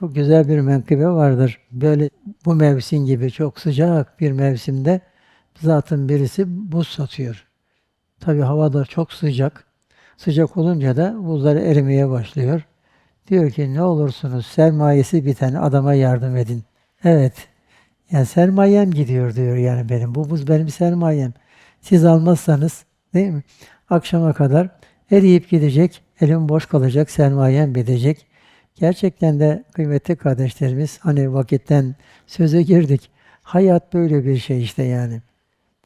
Çok güzel bir menkıbe vardır. Böyle bu mevsim gibi çok sıcak bir mevsimde zatın birisi buz satıyor. Tabii hava da çok sıcak. Sıcak olunca da buzlar erimeye başlıyor. Diyor ki ne olursunuz sermayesi biten adama yardım edin. Evet. Yani sermayem gidiyor diyor yani benim. Bu buz benim sermayem. Siz almazsanız değil mi? Akşama kadar eriyip gidecek. Elim boş kalacak. Sermayem bitecek. Gerçekten de kıymetli kardeşlerimiz hani vakitten söze girdik. Hayat böyle bir şey işte yani.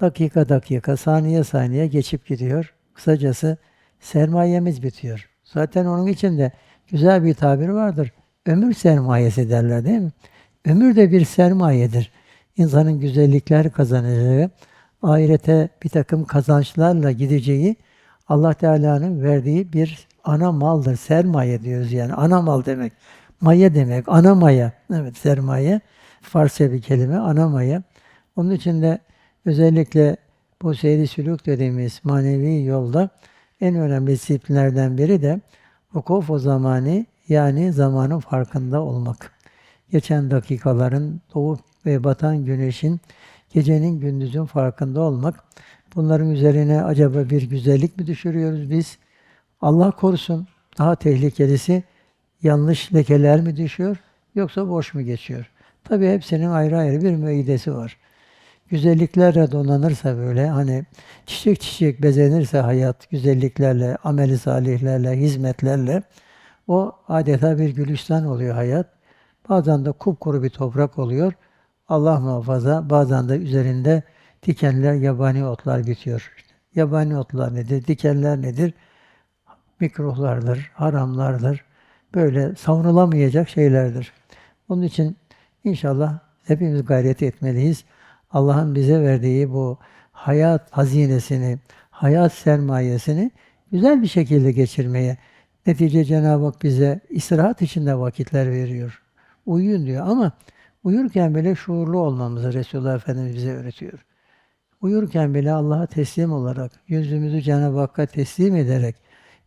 Dakika dakika, saniye saniye geçip gidiyor. Kısacası sermayemiz bitiyor. Zaten onun için de güzel bir tabir vardır. Ömür sermayesi derler değil mi? Ömür de bir sermayedir. İnsanın güzellikler kazanacağı, ahirete bir takım kazançlarla gideceği Allah Teala'nın verdiği bir ana maldır. Sermaye diyoruz yani. Ana mal demek. Maya demek. Ana maya. Evet sermaye. Farsça bir kelime. Ana maya. Onun için de özellikle bu seyri sülük dediğimiz manevi yolda en önemli disiplinlerden biri de vukuf o zamani yani zamanın farkında olmak. Geçen dakikaların doğup ve batan güneşin, gecenin gündüzün farkında olmak. Bunların üzerine acaba bir güzellik mi düşürüyoruz biz? Allah korusun. Daha tehlikelisi yanlış lekeler mi düşüyor yoksa boş mu geçiyor? Tabii hepsinin ayrı ayrı bir müeyyidesi var. Güzelliklerle donanırsa böyle hani çiçek çiçek bezenirse hayat güzelliklerle, ameli salihlerle, hizmetlerle o adeta bir gülistan oluyor hayat. Bazen de kupkuru bir toprak oluyor. Allah muhafaza bazen de üzerinde dikenler, yabani otlar bitiyor. Yabani otlar nedir? Dikenler nedir? mikruhlardır, haramlardır. Böyle savunulamayacak şeylerdir. Onun için inşallah hepimiz gayret etmeliyiz. Allah'ın bize verdiği bu hayat hazinesini, hayat sermayesini güzel bir şekilde geçirmeye. Netice Cenab-ı Hak bize istirahat içinde vakitler veriyor. Uyuyun diyor ama uyurken bile şuurlu olmamızı Resulullah Efendimiz bize öğretiyor. Uyurken bile Allah'a teslim olarak, yüzümüzü Cenab-ı Hakk'a teslim ederek,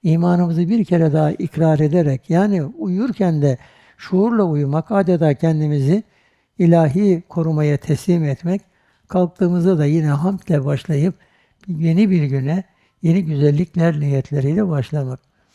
imanımızı bir kere daha ikrar ederek, yani uyurken de şuurla uyumak, adeta kendimizi ilahi korumaya teslim etmek, kalktığımızda da yine hamdle başlayıp yeni bir güne, yeni güzellikler niyetleriyle başlamak.